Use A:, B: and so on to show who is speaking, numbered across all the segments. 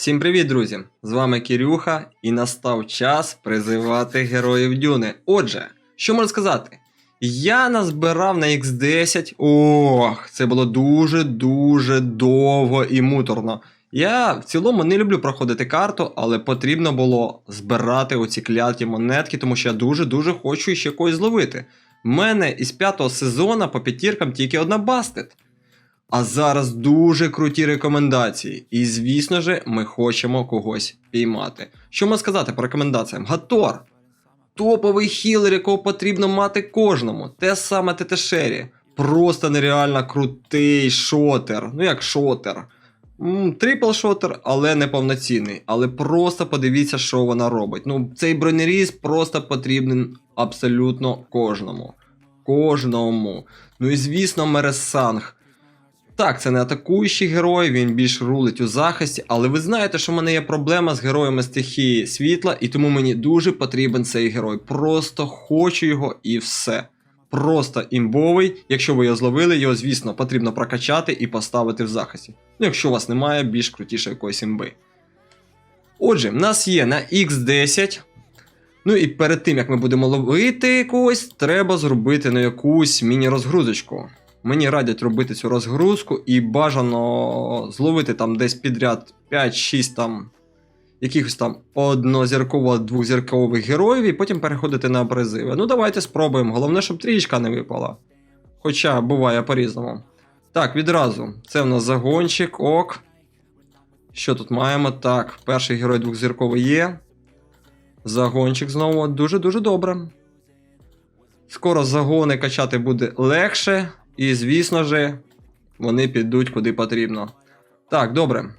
A: Всім привіт, друзі! З вами Кирюха, і настав час призивати героїв Дюни. Отже, що можу сказати? Я назбирав на X10. Ох, це було дуже-дуже довго і муторно. Я в цілому не люблю проходити карту, але потрібно було збирати оці кляті монетки, тому що я дуже-дуже хочу ще когось зловити. У мене із п'ятого сезону по п'ятіркам тільки одна бастет. А зараз дуже круті рекомендації. І звісно ж, ми хочемо когось піймати. Що можна сказати по рекомендаціям? Гатор. Топовий хілер, якого потрібно мати кожному. Те саме Тетешері. Просто нереально крутий шотер. Ну як шотер. Трипл шотер, але не повноцінний. Але просто подивіться, що вона робить. Ну, цей бронеріз просто потрібен абсолютно кожному. Кожному. Ну і звісно, Мересанг. Так, це не атакуючий герой, він більш рулить у захисті, але ви знаєте, що в мене є проблема з героями стихії світла, і тому мені дуже потрібен цей герой. Просто хочу його і все. Просто імбовий. Якщо ви його зловили, його, звісно, потрібно прокачати і поставити в захисті. Ну, якщо у вас немає більш крутішої якоїсь імби. Отже, в нас є на X10. Ну і перед тим, як ми будемо ловити когось, треба зробити на якусь міні-розгрузочку. Мені радять робити цю розгрузку і бажано зловити там десь підряд 5-6 там якихось там однозірково двохзіркових героїв і потім переходити на призиви. Ну давайте спробуємо. Головне, щоб трієчка не випала. Хоча буває по-різному. Так, відразу. Це в нас загончик, ок. Що тут маємо? Так, перший герой двохзірковий є. Загончик знову дуже-дуже добре. Скоро загони качати буде легше, і, звісно ж, вони підуть куди потрібно. Так, добре.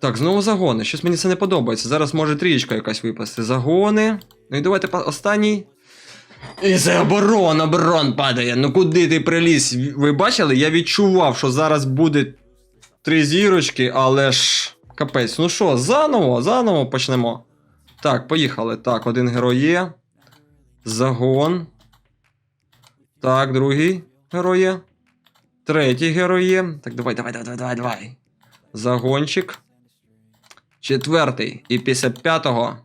A: Так, знову загони. Щось мені це не подобається. Зараз може трієчка якась випасти. Загони. Ну і давайте останній. І це оборона, оборон падає. Ну куди ти приліз? Ви бачили? Я відчував, що зараз буде три зірочки, але ж. Капець. Ну що, заново, заново почнемо. Так, поїхали. Так, один герой є. Загон. Так, другий герой є. Третій герой є. Так, давай, давай, давай, давай, давай. Загончик. Четвертий. І після п'ятого.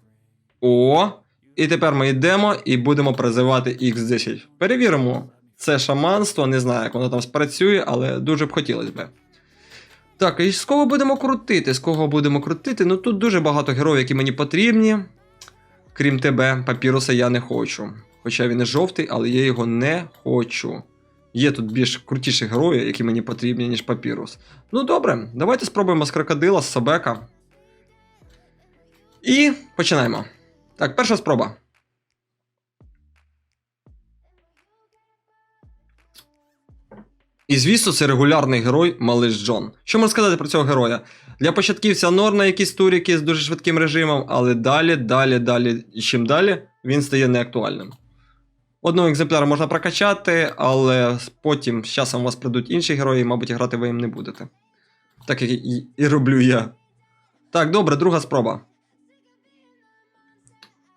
A: О! І тепер ми йдемо і будемо призивати X10. Перевіримо. Це шаманство, не знаю, як воно там спрацює, але дуже б хотілося б. Так, і з кого будемо крутити? З кого будемо крутити? Ну тут дуже багато героїв, які мені потрібні. Крім тебе, папіруса я не хочу. Хоча він і жовтий, але я його не хочу. Є тут більш крутіші герої, які мені потрібні, ніж папірус. Ну добре, давайте спробуємо з крокодила, з Собека. І починаємо. Так, перша спроба. І звісно, це регулярний герой Малиш Джон. Що можна сказати про цього героя? Для початківця норм на якісь туріки з дуже швидким режимом, але далі, далі, далі, і чим далі, він стає неактуальним. Одного екземпляра можна прокачати, але потім з часом у вас прийдуть інші герої, і, мабуть, грати ви їм не будете. Так як і, і роблю я. Так, добре, друга спроба.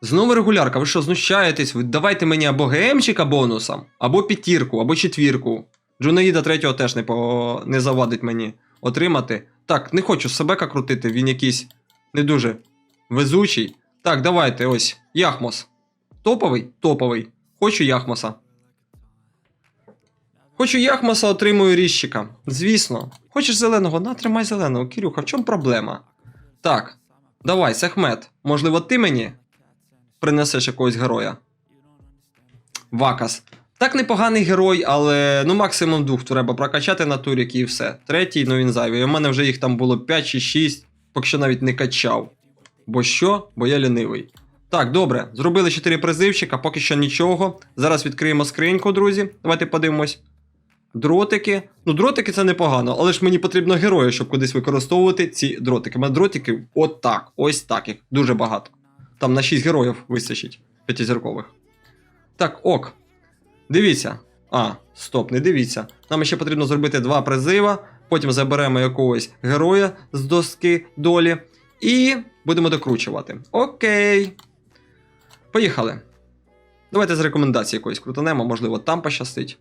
A: Знову регулярка, ви що, знущаєтесь? Ви давайте мені або ГМчика бонусом, або п'ятірку, або четвірку. Джунаїда третього теж не, по... не завадить мені отримати. Так, не хочу Себека крутити, він якийсь не дуже везучий. Так, давайте, ось, Яхмос. Топовий? Топовий. Хочу Яхмоса. Хочу Яхмоса, отримую ріщика. Звісно. Хочеш зеленого? На, тримай зеленого. Кирюха, в чому проблема? Так, давай, Сехмет. Можливо, ти мені принесеш якогось героя. Вакас. Так непоганий герой, але ну максимум двох треба прокачати на турік і все. Третій, ну він зайвий. У мене вже їх там було 5 чи 6, поки що навіть не качав. Бо що? Бо я лінивий. Так, добре, зробили 4 призивчика, поки що нічого. Зараз відкриємо скриньку, друзі. Давайте подивимось. Дротики. Ну, дротики це непогано, але ж мені потрібно героя, щоб кудись використовувати ці дротики. У мене дротики от так, ось так їх. Дуже багато. Там на 6 героїв вистачить п'ятизіркових. Так, ок. Дивіться. А, стоп, не дивіться. Нам ще потрібно зробити два призива. Потім заберемо якогось героя з доски долі. І будемо докручувати. Окей. Поїхали. Давайте з рекомендації якоїсь крутанемо, можливо, там пощастить.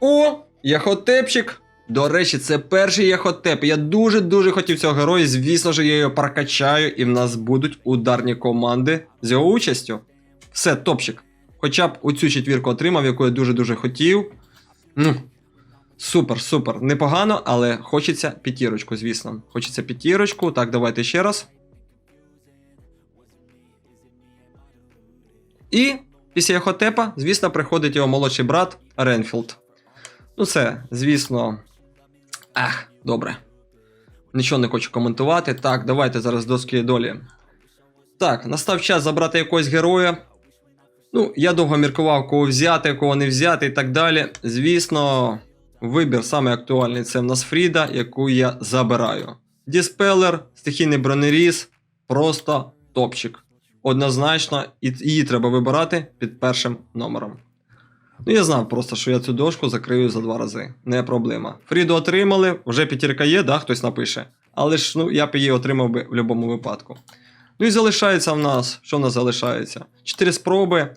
A: О! Яхотепчик! До речі, це перший єхотеп. Я дуже-дуже хотів цього героя. Звісно ж, я його прокачаю, і в нас будуть ударні команди з його участю. Все, топчик. Хоча б оцю четвірку отримав, яку я дуже-дуже хотів. Ну, супер, супер. Непогано, але хочеться п'ятірочку, звісно. Хочеться п'ятірочку. Так, давайте ще раз. І після Ехотепа, звісно, приходить його молодший брат Ренфілд. Ну, це, звісно. Ах, добре. Нічого не хочу коментувати. Так, давайте зараз доски долі. Так, настав час забрати якогось героя. Ну, я довго міркував, кого взяти, кого не взяти і так далі. Звісно, вибір саме актуальний це в нас Фріда, яку я забираю. Діспелер, стихійний бронеріз, просто топчик. Однозначно, її треба вибирати під першим номером. Ну, я знав просто, що я цю дошку закрию за два рази. Не проблема. Фріду отримали, вже п'ятірка є, да, хтось напише. Але ж ну, я б її отримав би в будь-якому випадку. Ну і залишається в нас. Що в нас залишається? Чотири спроби.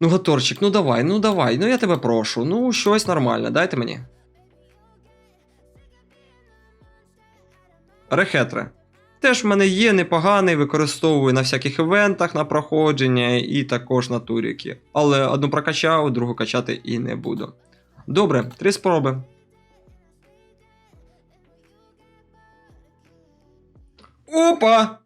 A: Ну, Гаторчик, ну давай, ну давай, ну я тебе прошу. Ну, щось нормальне, дайте мені. Рехетре. Теж в мене є непоганий, використовую на всяких івентах на проходження і також на туріки. Але одну прокачав, другу качати і не буду. Добре, три спроби. Опа!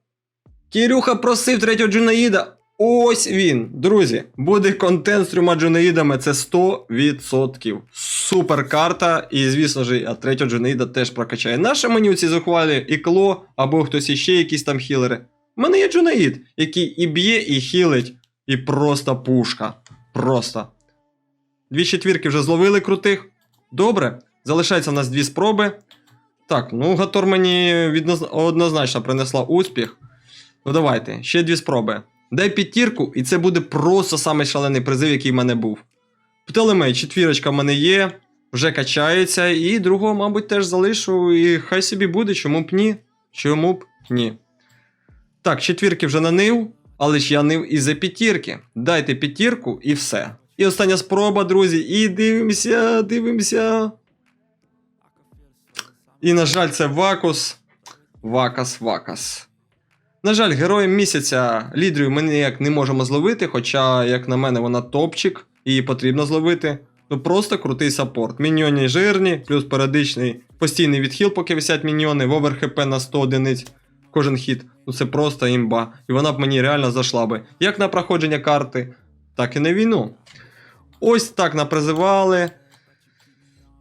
A: Кірюха просив третього Джунаїда. Ось він. Друзі, буде контент з трьома Джунаїдами, це 100%. Супер карта. І, звісно ж, а третього Джунаїда теж прокачає. Наше мені ці зухвалі ікло, або хтось іще якісь там хілери. У мене є Джунаїд, який і б'є, і хілить, і просто пушка. Просто. Дві четвірки вже зловили крутих. Добре. Залишається в нас дві спроби. Так, ну Гатор мені однозначно принесла успіх. Ну давайте, ще дві спроби. Дай п'ятірку, і це буде просто самий шалений призив, який в мене був. Птолемей, четвірочка в мене є, вже качається, і другого, мабуть, теж залишу, і хай собі буде, чому б ні. Чому б ні. Так, четвірки вже нанив, але ж я нив і за п'ятірки. Дайте п'ятірку і все. І остання спроба, друзі, і дивимося, дивимося. І, на жаль, це Вакус. Вакас, Вакас. На жаль, героєм місяця лідерів ми ніяк не можемо зловити, хоча, як на мене, вона топчик, її потрібно зловити. Ну просто крутий саппорт. Міньйони жирні, плюс періодичний постійний відхил, поки висять міньйони, в овер хп на 100 одиниць кожен хід. Ну це просто імба. І вона б мені реально зайшла би. Як на проходження карти, так і на війну. Ось так напризивали.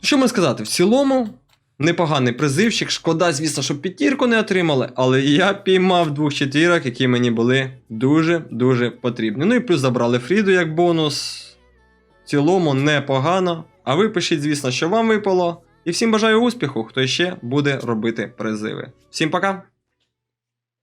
A: Що можна сказати? В цілому, непоганий призивчик. Шкода, звісно, що п'ятірку не отримали, але я піймав двох четвірок, які мені були дуже-дуже потрібні. Ну і плюс забрали Фріду як бонус. В цілому непогано. А ви пишіть, звісно, що вам випало. І всім бажаю успіху, хто ще буде робити призиви. Всім пока!